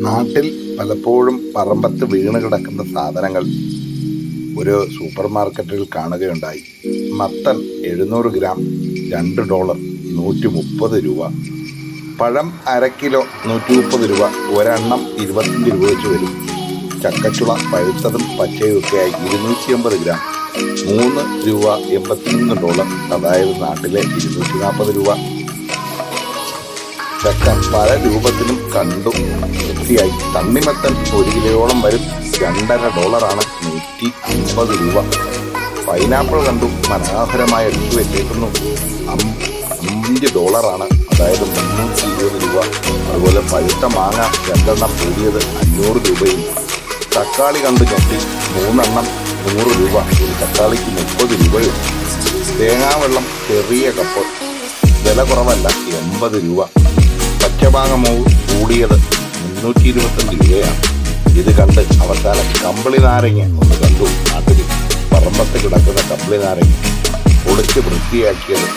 നാട്ടിൽ പലപ്പോഴും പറമ്പത്ത് വീണ് കിടക്കുന്ന സാധനങ്ങൾ ഒരു സൂപ്പർ മാർക്കറ്റിൽ കാണുകയുണ്ടായി. മത്തൻ എഴുന്നൂറ് ഗ്രാം രണ്ട് ഡോളർ നൂറ്റി മുപ്പത് രൂപ. പഴം അര കിലോ നൂറ്റി മുപ്പത് രൂപ. ഒരെണ്ണം ഇരുപത്തഞ്ച് രൂപ വെച്ച് വരും. ചക്കച്ചുള പഴുത്തതും പച്ചയുമൊക്കെയായി ഇരുന്നൂറ്റി അമ്പത് ഗ്രാം. മൂന്ന് രൂപ എൺപത്തിമൂന്ന് ഡോളർ. അതായത് നാട്ടിലെ ഇരുന്നൂറ്റി നാൽപ്പത് രൂപ. ചക്ക പല രൂപത്തിലും കണ്ടു. വൃത്തിയായി. തണ്ണിമത്തൻ ഒരു കിലോയോളം വരും. രണ്ടര ഡോളറാണ് നൂറ്റി അമ്പത് രൂപ. പൈനാപ്പിൾ കണ്ടു. മനോഹരമായി എടുത്തു വെച്ചേക്കുന്നു അഞ്ച് ഡോളറാണ്. അതായത് മുന്നൂറ്റി ഇരുപത് രൂപ. അതുപോലെ പഴുത്ത മാങ്ങ രണ്ടെണ്ണം കൂടിയത് അഞ്ഞൂറ് രൂപയും. തക്കാളി കണ്ടു ഞെട്ടി. മൂന്നെണ്ണം നൂറ് രൂപ. ഒരു തക്കാളിക്ക് മുപ്പത് രൂപയും. തേങ്ങാവെള്ളം ചെറിയ കപ്പ്. വില കുറവല്ല എൺപത് രൂപ. മൂവ് കൂടിയത് മുന്നൂറ്റി ഇരുപത്തഞ്ച് രൂപയാണ് ഇത് കണ്ട് അവസാനം കമ്പിളി നാരങ്ങ ഒന്ന് കണ്ടു. നാട്ടിൽ പറമ്പത്ത് കിടക്കുന്ന കമ്പിളി നാരങ്ങ പൊളിച്ച് വൃത്തിയാക്കിയത്